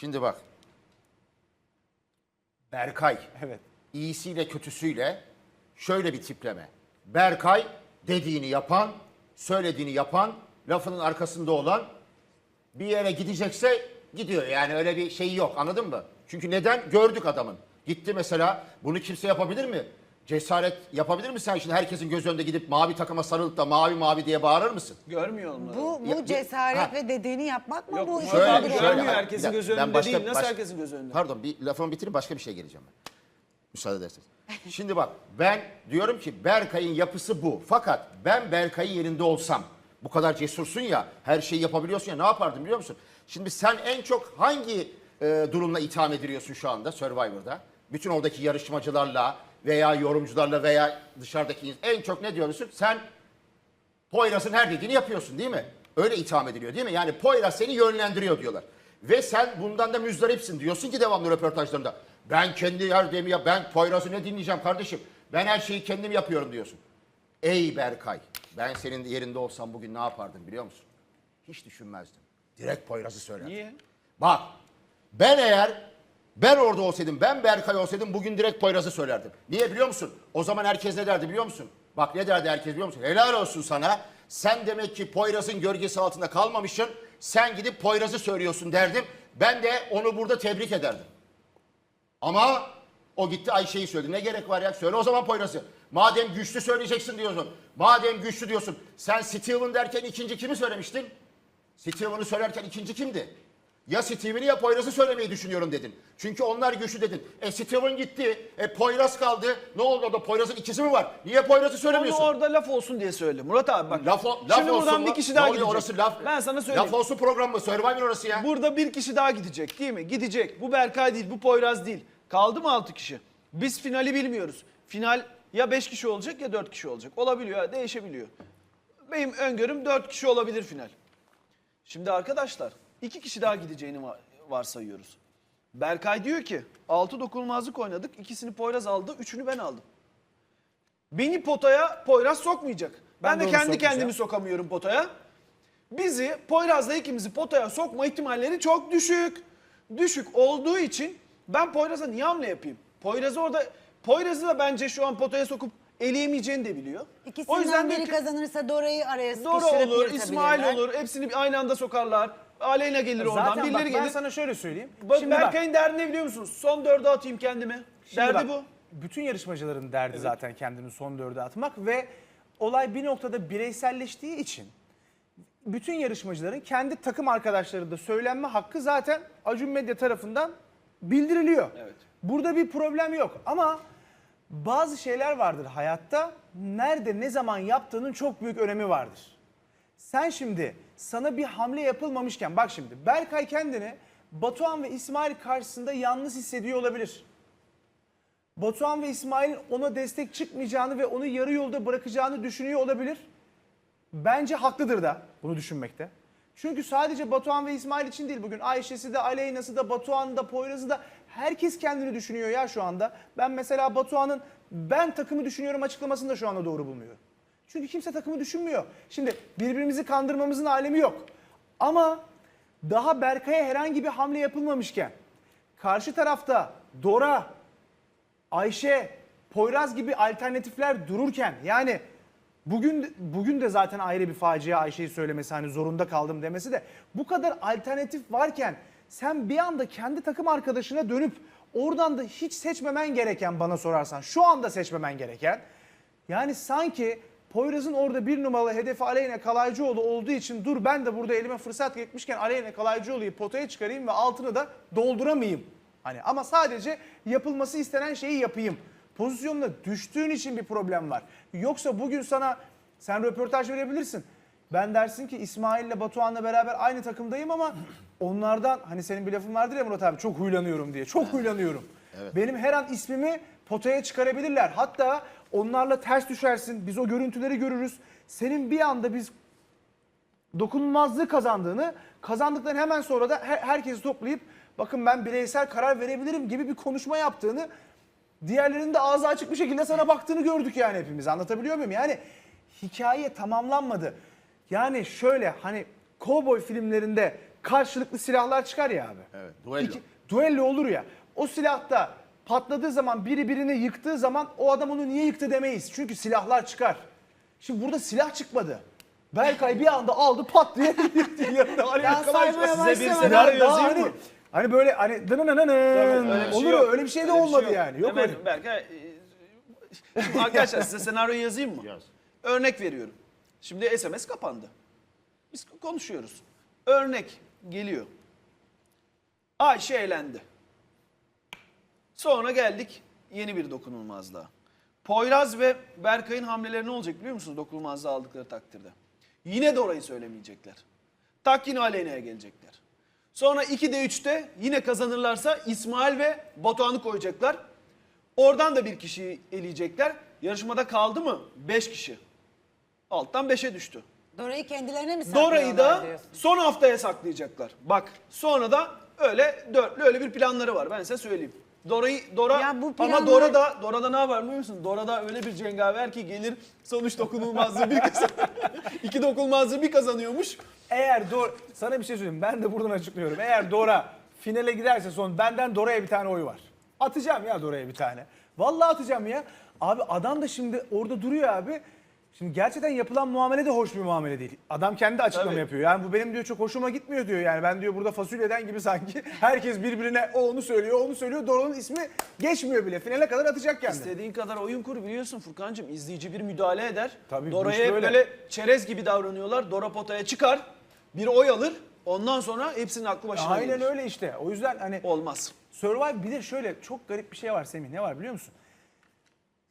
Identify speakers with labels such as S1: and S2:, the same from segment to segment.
S1: Şimdi bak. Berkay.
S2: Evet.
S1: iyisiyle kötüsüyle şöyle bir tipleme. Berkay dediğini yapan, söylediğini yapan, lafının arkasında olan bir yere gidecekse gidiyor. Yani öyle bir şey yok anladın mı? Çünkü neden? Gördük adamın. Gitti mesela bunu kimse yapabilir mi? Cesaret yapabilir misin sen şimdi herkesin göz önünde gidip mavi takıma sarılıp da mavi mavi diye bağırır mısın?
S3: Görmüyor onları.
S4: Bu,
S1: Ya-
S4: bu cesaret
S1: Ha.
S4: ve dediğini yapmak mı
S3: Yok,
S4: bu? işin
S1: şöyle-
S4: adı?
S3: Şöyle, görmüyor herkesin
S1: ben
S3: önünde
S1: başka-
S3: değil. Nasıl
S1: baş-
S3: herkesin göz önünde?
S1: Pardon bir lafımı bitireyim başka bir şey geleceğim ben. Müsaade ederseniz. Şimdi bak ben diyorum ki Berkay'ın yapısı bu. Fakat ben Berkay'ın yerinde olsam bu kadar cesursun ya her şeyi yapabiliyorsun ya ne yapardım biliyor musun? Şimdi sen en çok hangi e, durumla itham ediliyorsun şu anda Survivor'da? Bütün oradaki yarışmacılarla veya yorumcularla veya dışarıdaki en çok ne diyorsun? Sen Poyraz'ın her dediğini yapıyorsun değil mi? Öyle itham ediliyor değil mi? Yani Poyraz seni yönlendiriyor diyorlar. Ve sen bundan da müzdaripsin diyorsun ki devamlı röportajlarında. Ben kendi her yap, ben Poyraz'ı ne dinleyeceğim kardeşim? Ben her şeyi kendim yapıyorum diyorsun. Ey Berkay, ben senin yerinde olsam bugün ne yapardım biliyor musun? Hiç düşünmezdim. Direkt Poyraz'ı söylerdim.
S3: Niye?
S1: Bak ben eğer ben orada olsaydım, ben Berkay olsaydım bugün direkt Poyraz'ı söylerdim. Niye biliyor musun? O zaman herkes ne derdi biliyor musun? Bak ne derdi herkes biliyor musun? Helal olsun sana. Sen demek ki Poyraz'ın gölgesi altında kalmamışsın. Sen gidip Poyraz'ı söylüyorsun derdim. Ben de onu burada tebrik ederdim. Ama o gitti Ayşe'yi söyledi. Ne gerek var ya? Söyle o zaman Poyraz'ı. Madem güçlü söyleyeceksin diyorsun. Madem güçlü diyorsun. Sen Steven derken ikinci kimi söylemiştin? Steven'ı söylerken ikinci kimdi? Ya Steven'i ya Poyraz'ı söylemeyi düşünüyorum dedin. Çünkü onlar güçlü dedin. E Steven gitti. E Poyraz kaldı. Ne oldu orada? Poyraz'ın ikisi mi var? Niye Poyraz'ı
S3: Onu
S1: söylemiyorsun?
S3: orada laf olsun diye söyle. Murat abi bak.
S1: Laf, o- laf
S3: Şimdi
S1: olsun
S3: buradan
S1: mu?
S3: bir kişi daha gidecek.
S1: Orası laf.
S3: Ben sana söyleyeyim.
S1: Laf olsun program mı? Survivor orası ya.
S3: Burada bir kişi daha gidecek değil mi? Gidecek. Bu Berkay değil, bu Poyraz değil. Kaldı mı 6 kişi? Biz finali bilmiyoruz. Final ya 5 kişi olacak ya 4 kişi olacak. Olabiliyor, değişebiliyor. Benim öngörüm 4 kişi olabilir final. Şimdi arkadaşlar iki kişi daha gideceğini va- varsayıyoruz. Berkay diyor ki 6 dokunulmazlık oynadık. ikisini Poyraz aldı, üçünü ben aldım. Beni potaya Poyraz sokmayacak. Ben,
S2: Ben de
S3: kendi
S2: sokmayacağım.
S3: kendimi sokamıyorum potaya. Bizi Poyraz'la ikimizi potaya sokma ihtimalleri çok düşük. Düşük olduğu için ben Poyraz'a niye hamle yapayım? Poyraz orada Poyraz'ı da bence şu an potaya sokup eleyemeyeceğini de biliyor.
S4: İkisinden
S3: diyor
S4: biri
S3: ki,
S4: kazanırsa Dora'yı araya
S3: Dora olur. İsmail olur. Hepsini bir aynı anda sokarlar. Aleyna gelir oradan,
S2: Zaten bak
S3: birileri
S2: ben
S3: gelir.
S2: sana şöyle söyleyeyim.
S3: Bak,
S2: Şimdi bak,
S3: Berkay'ın derdi ne biliyor musunuz? Son dörde atayım kendime.
S2: şimdi
S3: Derdi
S2: bak,
S3: bu.
S2: Bütün yarışmacıların derdi zaten kendini son dörde atmak ve olay bir noktada bireyselleştiği için bütün yarışmacıların kendi takım arkadaşları da söylenme hakkı zaten Acun Medya tarafından bildiriliyor.
S3: Evet.
S2: Burada bir problem yok ama bazı şeyler vardır hayatta. Nerede ne zaman yaptığının çok büyük önemi vardır. Sen şimdi sana bir hamle yapılmamışken bak şimdi Berkay kendini Batuhan ve İsmail karşısında yalnız hissediyor olabilir. Batuhan ve İsmail'in ona destek çıkmayacağını ve onu yarı yolda bırakacağını düşünüyor olabilir. Bence haklıdır da bunu düşünmekte. Çünkü sadece Batuhan ve İsmail için değil bugün Ayşe'si de Aleyna'sı da Batuhan da Poyraz'ı da herkes kendini düşünüyor ya şu anda. Ben mesela Batuhan'ın ben takımı düşünüyorum açıklamasını da şu anda doğru bulmuyorum. Çünkü kimse takımı düşünmüyor. Şimdi birbirimizi kandırmamızın alemi yok. Ama daha Berkay'a herhangi bir hamle yapılmamışken karşı tarafta Dora, Ayşe, Poyraz gibi alternatifler dururken yani bugün bugün de zaten ayrı bir facia Ayşe'yi söylemesi hani zorunda kaldım demesi de bu kadar alternatif varken sen bir anda kendi takım arkadaşına dönüp oradan da hiç seçmemen gereken bana sorarsan şu anda seçmemen gereken yani sanki Poyraz'ın orada bir numaralı hedefi Aleyna Kalaycıoğlu olduğu için dur ben de burada elime fırsat geçmişken Aleyna Kalaycıoğlu'yu potaya çıkarayım ve altını da dolduramayayım. Hani ama sadece yapılması istenen şeyi yapayım. Pozisyonuna düştüğün için bir problem var. Yoksa bugün sana sen röportaj verebilirsin. Ben dersin ki İsmail'le Batuhan'la beraber aynı takımdayım ama onlardan hani senin bir lafın vardır ya Murat abi çok huylanıyorum diye. Çok huylanıyorum. Benim her an ismimi potaya çıkarabilirler. Hatta onlarla ters düşersin. Biz o görüntüleri görürüz. Senin bir anda biz dokunulmazlığı kazandığını, kazandıktan hemen sonra da her- herkesi toplayıp bakın ben bireysel karar verebilirim gibi bir konuşma yaptığını, diğerlerinin de ağzı açık bir şekilde sana baktığını gördük yani hepimiz. Anlatabiliyor muyum? Yani hikaye tamamlanmadı. Yani şöyle hani kovboy filmlerinde karşılıklı silahlar çıkar ya abi.
S1: Evet, duello.
S2: İki- duello olur ya. O silahta patladığı zaman biri birini yıktığı zaman o adam onu niye yıktı demeyiz. Çünkü silahlar çıkar. Şimdi burada silah çıkmadı. Berkay bir anda aldı pat diye yıktı yanında. Hani
S4: saymaya
S3: size bir
S4: başlamadan-
S3: senaryo
S2: daha
S3: yazayım
S2: hani,
S3: mı?
S2: hani böyle hani dınınınının
S3: Öyle bir şey
S2: olur
S3: yok.
S2: öyle bir şey de
S3: Öyle
S2: olmadı
S3: yok.
S2: yani. Yok
S3: Hemen
S2: öyle.
S3: Berkay, e, şimdi arkadaşlar size senaryo yazayım mı?
S1: Yaz.
S3: Örnek veriyorum. Şimdi SMS kapandı. Biz konuşuyoruz. Örnek geliyor. Ayşe eğlendi. Sonra geldik yeni bir dokunulmazlığa. Poyraz ve Berkay'ın hamleleri ne olacak biliyor musunuz dokunulmazlığı aldıkları takdirde? Yine de orayı söylemeyecekler. Tak yine Aleyna'ya gelecekler. Sonra 2'de 3'te yine kazanırlarsa İsmail ve Batuhan'ı koyacaklar. Oradan da bir kişiyi eleyecekler. Yarışmada kaldı mı? 5 kişi. Alttan 5'e düştü.
S4: Dora'yı kendilerine mi
S3: Dora'yı
S4: saklıyorlar
S3: da
S4: diyorsun?
S3: son haftaya saklayacaklar. Bak sonra da öyle dörtlü öyle bir planları var. Ben size söyleyeyim. Dora'yı Dora
S4: Ya bu
S3: ama
S4: planlar-
S3: Dora da Dora'da ne var biliyor musun? Dora'da öyle bir cengaver ki gelir sonuç dokunulmazlığı bir kazan. İki dokunulmazlığı bir kazanıyormuş.
S2: Eğer Dora, sana bir şey söyleyeyim ben de buradan açıklıyorum. Eğer Dora finale giderse son benden Dora'ya bir tane oy var. Atacağım ya Dora'ya bir tane. Vallahi atacağım ya. Abi adam da şimdi orada duruyor abi. Şimdi gerçekten yapılan muamele de hoş bir muamele değil. Adam kendi açıklama
S3: Tabii.
S2: yapıyor. Yani bu benim diyor çok hoşuma gitmiyor diyor. Yani ben diyor burada fasulyeden gibi sanki herkes birbirine o onu söylüyor, o onu söylüyor. Dora'nın ismi geçmiyor bile. Finale kadar atacak kendini.
S3: İstediğin kadar oyun kur biliyorsun Furkancığım. izleyici bir müdahale eder.
S2: Tabii, bu
S3: Dora'ya
S2: iş
S3: hep
S2: böyle.
S3: böyle çerez gibi davranıyorlar. Dora potaya çıkar. Bir oy alır. Ondan sonra hepsinin aklı başına
S2: Aynen
S3: gelir.
S2: öyle işte. O yüzden hani
S3: Olmaz.
S2: Survive bir de şöyle çok garip bir şey var Semih. Ne var biliyor musun?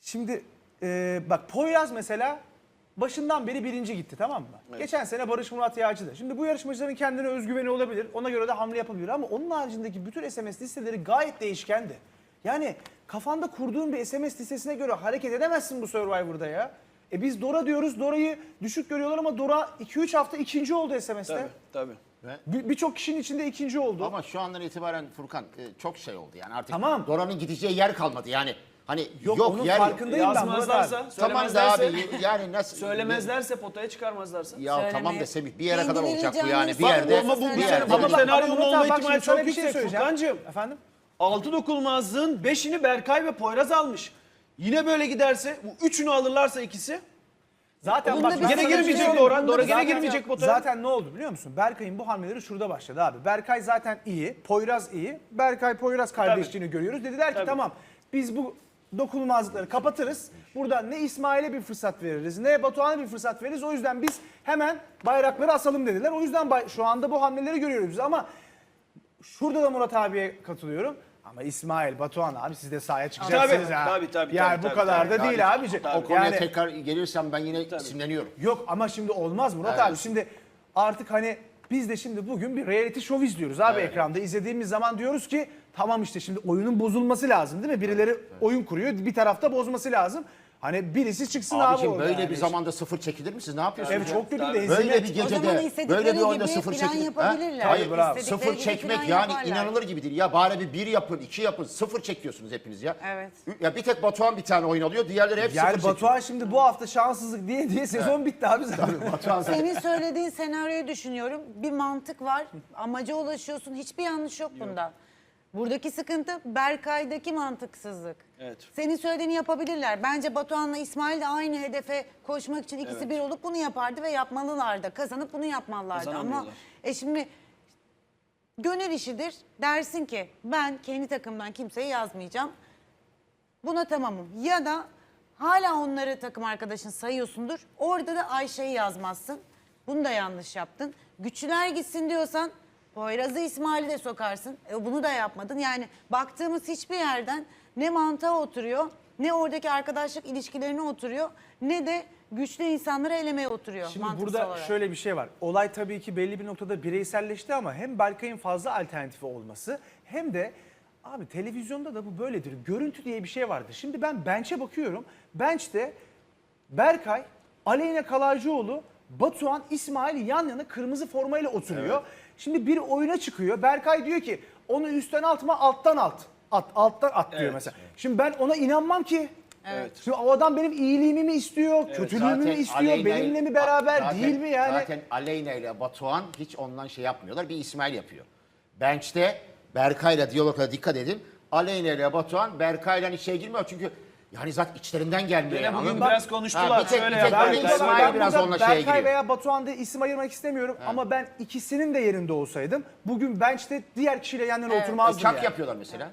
S2: Şimdi e, bak Poyraz mesela başından beri birinci gitti tamam mı? Geçen sene Barış Murat Yağcı'da. Şimdi bu yarışmacıların kendine özgüveni olabilir. Ona göre de hamle yapabilir ama onun haricindeki bütün SMS listeleri gayet değişkendi. Yani kafanda kurduğun bir SMS listesine göre hareket edemezsin bu Survivor'da ya. E biz Dora diyoruz. Dora'yı düşük görüyorlar ama Dora 2-3 hafta ikinci oldu SMS'te.
S3: Tabii tabii.
S2: Bir- Birçok kişinin içinde ikinci oldu.
S1: Ama şu andan itibaren Furkan e, çok şey oldu yani artık
S2: Tamam.
S1: Dora'nın gideceği yer kalmadı yani. Hani
S2: Yok,
S1: yok,
S2: onun
S1: yer yok.
S2: farkındayım ben Murat abi.
S3: Yazmazlarsa,
S1: Tamam da
S3: söylemezlerse,
S1: abi yani nasıl
S3: söylemezlerse potaya çıkarmazlarsa.
S1: Ya tamam da Semih bir yere kadar olacak bu yani bir
S4: sağ-
S1: yerde.
S3: Ama bu-
S1: bir
S3: bu
S1: yerde.
S3: sene- ama
S1: olacak.
S3: senaryonun
S2: Murat abi,
S3: olma
S2: bak
S3: ihtimali
S2: sana
S3: çok
S2: bir şey
S3: yüksek
S2: söyleyeceğim.
S3: Furkancığım.
S2: Efendim?
S3: Altı dokunulmazlığın beşini Berkay ve Poyraz almış. Yine böyle giderse bu üçünü alırlarsa ikisi
S2: Zaten
S4: Bunda
S2: bak
S4: bir
S2: ben
S3: gene
S2: sana bir
S3: girmeyecek
S2: söyleyeyim.
S3: Dora.
S4: Bunda
S3: Dora
S4: bir
S3: gene
S4: sıkıntı
S3: girmeyecek potaya.
S2: Zaten ne oldu biliyor musun? Berkay'ın bu hamleleri şurada başladı abi. Berkay zaten iyi, Poyraz iyi. Berkay Poyraz kardeşliğini görüyoruz. Dediler ki
S3: Tabii.
S2: tamam biz bu dokunulmazlıkları kapatırız. Buradan ne İsmail'e bir fırsat veririz ne Batuhan'a bir fırsat veririz. O yüzden biz hemen bayrakları asalım dediler. O yüzden şu anda bu hamleleri görüyoruz biz ama şurada da Murat abiye katılıyorum. Ama İsmail, Batuhan abi siz de sahaya çıkacaksınız
S3: Tabii,
S2: ha.
S3: tabii, tabii,
S2: Yani
S3: tabii,
S2: bu
S3: tabii,
S2: kadar
S3: tabii.
S2: da değil
S1: Yani
S2: abici.
S1: O konuya
S2: Yani-
S1: tekrar gelirsem ben yine sinirleniyorum.
S2: Yok ama şimdi olmaz Murat abi. Şimdi artık hani biz de şimdi bugün bir reality show izliyoruz abi ekranda. izlediğimiz zaman diyoruz ki tamam işte şimdi oyunun bozulması lazım değil mi? Birileri oyun kuruyor bir tarafta bozması lazım. Hani birisi çıksın abi
S1: Abicim
S2: orada
S1: böyle
S2: yani.
S1: bir zamanda sıfır çekilir mi siz ne yapıyorsunuz?
S2: Evet
S1: ya?
S2: çok kötü de.
S1: Böyle bir
S4: O zaman
S1: gecede
S4: istedikleri
S1: böyle bir oyunda
S4: gibi
S1: sıfır
S4: plan
S1: çekilir.
S4: yapabilirler.
S1: Hayır
S2: Tabii, bravo.
S4: İstedikleri
S1: Sıfır
S4: gibi
S1: çekmek yani
S4: yaparlar.
S1: inanılır gibi değil. Ya bari bir bir yapın, iki yapın. Sıfır çekiyorsunuz hepiniz ya.
S4: Evet.
S1: Ya bir tek Batuhan bir tane oyun alıyor. Diğerleri hep
S2: Yani
S1: sıfır çekiyor.
S2: Batuhan şimdi bu hafta şanssızlık diye diye sezon bitti abi zaten.
S1: Batuhan
S4: Senin söylediğin senaryoyu düşünüyorum. Bir mantık var. Amaca ulaşıyorsun. Hiçbir yanlış yok bunda. Buradaki sıkıntı Berkay'daki mantıksızlık.
S3: Evet.
S4: Senin söylediğini yapabilirler. Bence Batuhan'la İsmail de aynı hedefe koşmak için ikisi bir olup bunu yapardı ve yapmalılardı. Kazanıp bunu yapmalılardı. Ama
S3: Kazanamıyorlar.
S4: e şimdi gönül işidir. Dersin ki ben kendi takımdan kimseyi yazmayacağım. Buna tamamım. Ya da hala onları takım arkadaşın sayıyorsundur. Orada da Ayşe'yi yazmazsın. Bunu da yanlış yaptın. Güçlüler gitsin diyorsan Poyraz'ı İsmail'i de sokarsın. E, bunu da yapmadın. Yani baktığımız hiçbir yerden ne mantığa oturuyor, ne oradaki arkadaşlık ilişkilerine oturuyor, ne de güçlü insanları elemeye oturuyor
S2: Şimdi
S4: mantıksal
S2: burada
S4: olarak.
S2: şöyle bir şey var. Olay tabii ki belli bir noktada bireyselleşti ama hem Berkay'ın fazla alternatifi olması hem de abi televizyonda da bu böyledir. Görüntü diye bir şey vardır. Şimdi ben bench'e bakıyorum. Bench'te Berkay, Aleyna Kalaycıoğlu, Batuhan, İsmail yan yana kırmızı formayla oturuyor. Şimdi bir oyuna çıkıyor. Berkay diyor ki onu üstten atma alttan alt. At, alttan at diyor
S3: Evet.
S2: mesela. Şimdi ben ona inanmam ki.
S3: Evet.
S2: Şimdi o adam benim iyiliğimi mi istiyor, kötülüğümü mü istiyor,
S1: Aleyna-
S2: benimle mi beraber
S1: Zaten-
S2: değil mi yani?
S1: Zaten Aleyna ile Batuhan hiç ondan şey yapmıyorlar. Bir İsmail yapıyor. Bench'te Berkay'la diyaloglara dikkat edin. Aleyna ile Batuhan Berkay'la işe girmiyor çünkü yani zaten içlerinden gelmiyor. Yani,
S3: bugün biraz konuştular,
S1: bir tek,
S3: şöyle
S1: bir tek
S3: yapar,
S1: böyle
S3: Berkay-
S1: İsmail
S2: ben
S1: biraz
S2: burada
S1: onunla şeye
S2: Berkay
S1: giriyor.
S2: veya Batuhan diye isim ayırmak istemiyorum ama ben ikisinin de yerinde olsaydım bugün bench'te diğer kişiyle yan yana
S1: E,
S2: oturmazdım
S1: çak
S2: yani.
S1: yapıyorlar mesela.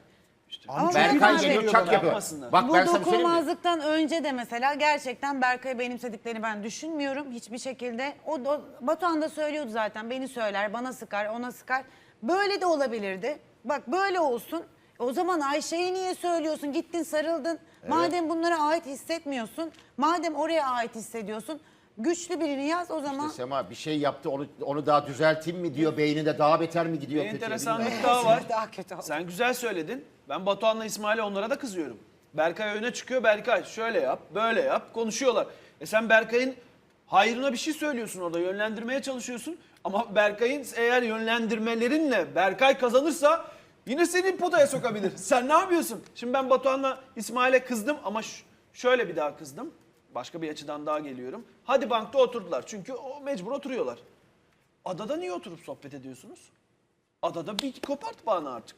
S4: Ama
S1: Berkay
S4: Berkay
S1: geliyor çak yapıyor.
S3: Yapmasınlar.
S1: Bak
S4: Bu
S1: ben sana bir söyleyeyim mi?
S4: dokunmazlıktan önce de mesela gerçekten Berkay'ı benimsediklerini ben düşünmüyorum hiçbir şekilde. O da, Batuhan da söylüyordu zaten beni söyler, bana sıkar, ona sıkar. Böyle de olabilirdi. Bak böyle olsun. O zaman Ayşe'ye niye söylüyorsun? Gittin sarıldın. Madem bunlara ait hissetmiyorsun, madem oraya ait hissediyorsun, güçlü birini yaz o zaman.
S1: Sema bir şey yaptı onu onu daha düzelteyim mi diyor beyninde daha beter mi gidiyor
S3: Bir
S1: kötüye
S3: enteresanlık
S1: bilmiyorum.
S3: daha var.
S4: Daha kötü oldu.
S3: Sen güzel söyledin. Ben Batuhan'la İsmail'e onlara da kızıyorum. Berkay öne çıkıyor. Berkay şöyle yap, böyle yap. Konuşuyorlar. E sen Berkay'ın hayrına bir şey söylüyorsun orada. Yönlendirmeye çalışıyorsun. Ama Berkay'ın eğer yönlendirmelerinle Berkay kazanırsa yine seni potaya sokabilir. sen ne yapıyorsun? Şimdi ben Batuhan'la İsmail'e kızdım ama şöyle bir daha kızdım. Başka bir açıdan daha geliyorum. Hadi bankta oturdular. Çünkü o mecbur oturuyorlar. Adada niye oturup sohbet ediyorsunuz? Adada bir kopart bağını artık.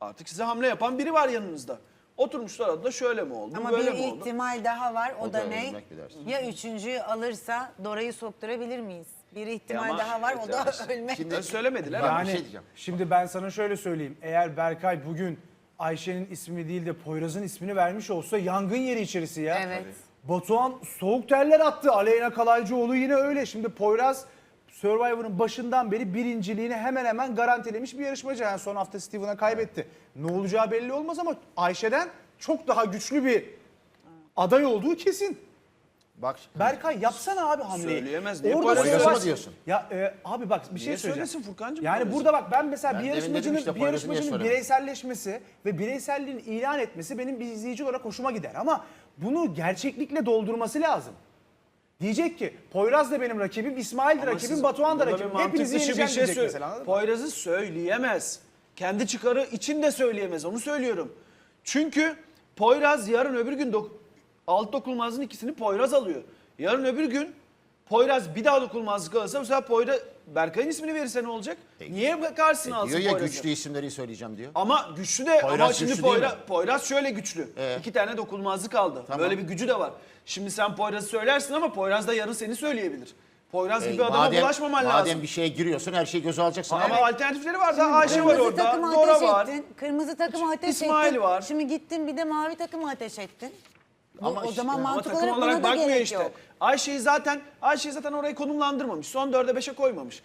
S3: Artık size hamle yapan biri var yanınızda. Oturmuşlar adada şöyle mi oldu,
S4: Ama
S3: böyle
S4: bir
S3: mi oldu?
S4: ihtimal daha var. O,
S1: O
S4: da,
S1: da
S4: ne?
S1: ölmek bir dersin.
S4: Ya üçüncüyü alırsa Dora'yı sokturabilir miyiz? Bir ihtimal
S3: ama-
S4: daha var. O da ölmek.
S1: Şimdi
S3: Ben söylemediler ama.
S1: bir
S2: Yani
S1: şey diyeceğim.
S2: şimdi ben sana şöyle söyleyeyim. Eğer Berkay bugün Ayşe'nin ismini değil de Poyraz'ın ismini vermiş olsa yangın yeri içerisi ya.
S4: Evet.
S2: Batuhan soğuk terler attı. Aleyna Kalaycıoğlu yine öyle. Şimdi Poyraz Survivor'ın başından beri birinciliğini hemen hemen garantilemiş bir yarışmacı. Yani son hafta Steven'a kaybetti. Ne olacağı belli olmaz ama Ayşe'den çok daha güçlü bir aday olduğu kesin.
S1: Bak
S2: Berkay yapsana abi hamleyi.
S3: Söyleyemez. Niye
S2: Orada
S3: Poyraz'ı
S2: Poyraz-
S1: mı diyorsun?
S2: Ya e, abi bak bir şey
S3: Niye
S2: söyleyeceğim.
S3: söylesin Furkancığım
S2: Yani
S3: Poyraz'ı?
S2: burada bak ben mesela
S1: Ben
S2: bir
S1: demin dedim
S2: yarışmacının
S1: işte
S2: bir
S1: Poyraz'ı niye
S2: yarışmacının
S1: söylemedin?
S2: bireyselleşmesi ve bireyselliğini ilan etmesi benim bir izleyici olarak hoşuma gider ama bunu gerçeklikle doldurması lazım. Diyecek ki Poyraz da benim rakibim, İsmail de
S3: Ama
S2: rakibim,
S3: siz
S2: Batuhan da
S3: burada bir
S2: rakibim.
S3: mantık
S2: Hepinizi
S3: dışı
S2: yeneceğim
S3: bir şey
S2: diyecek
S3: söyle-
S2: mesela. anladın mı?
S3: Poyraz'ı söyleyemez. Kendi çıkarı için de söyleyemez. Onu söylüyorum. Çünkü Poyraz yarın öbür gün dok- alt dokunulmazlığın ikisini Poyraz alıyor. Yarın öbür gün Poyraz bir daha dokunulmazlık alırsa bu sefer Poyraz Berkay'ın ismini verirse ne olacak? Niye karşısına alsın
S1: diyor ya
S3: Poyraz'ı?
S1: güçlü isimleri söyleyeceğim diyor.
S3: Ama güçlü de
S1: Poyraz
S3: ama şimdi
S1: güçlü değil
S3: Poyraz,
S1: mi?
S3: Poyraz şöyle güçlü.
S1: Ee?
S3: İki tane dokunulmazlık aldı.
S1: Tamam.
S3: Böyle bir gücü de var. Şimdi sen Poyraz'ı söylersin ama Poyraz da yarın seni söyleyebilir. Poyraz
S1: E,
S3: gibi adama bulaşmaman
S1: madem
S3: lazım.
S1: bir şeye giriyorsun her şeyi göze alacaksın.
S3: Ama
S1: abi.
S3: alternatifleri var da Ayşe var
S4: Kırmızı
S3: orada,
S4: takımı
S3: Dora
S4: ateş
S3: var.
S4: ettin. Kırmızı takımı ateş
S3: İsmail
S4: ettin.
S3: var.
S4: Şimdi gittin bir de mavi takımı ateş ettin. Bu,
S1: Ama
S4: o zaman
S1: ama
S3: Ama
S4: mantık olarak buna da gerek
S3: işte.
S4: yok.
S3: Ayşe'yi zaten Ayşe'yi zaten orayı konumlandırmamış. Son 4'e 5'e koymamış.